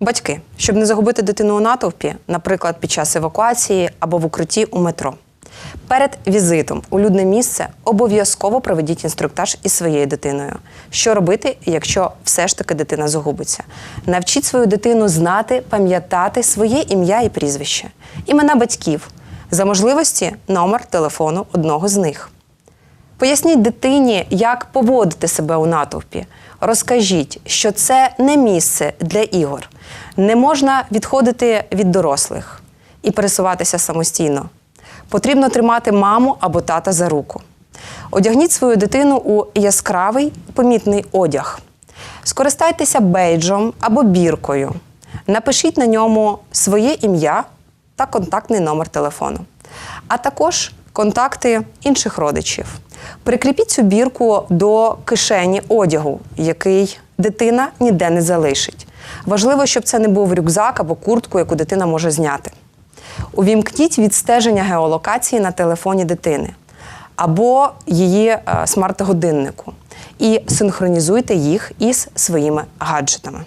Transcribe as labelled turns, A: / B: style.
A: Батьки, щоб не загубити дитину у натовпі, наприклад, під час евакуації або в укритті у метро. Перед візитом у людне місце обов'язково проведіть інструктаж із своєю дитиною. Що робити, якщо все ж таки дитина загубиться? Навчіть свою дитину знати, пам'ятати своє ім'я і прізвище, імена батьків, за можливості номер телефону одного з них. Поясніть дитині, як поводити себе у натовпі. Розкажіть, що це не місце для ігор. Не можна відходити від дорослих і пересуватися самостійно. Потрібно тримати маму або тата за руку. Одягніть свою дитину у яскравий помітний одяг. Скористайтеся бейджом або біркою. Напишіть на ньому своє ім'я та контактний номер телефону, а також контакти інших родичів. Прикріпіть цю бірку до кишені одягу, який дитина ніде не залишить. Важливо, щоб це не був рюкзак або куртку, яку дитина може зняти. Увімкніть відстеження геолокації на телефоні дитини або її е, смарт-годиннику і синхронізуйте їх із своїми гаджетами.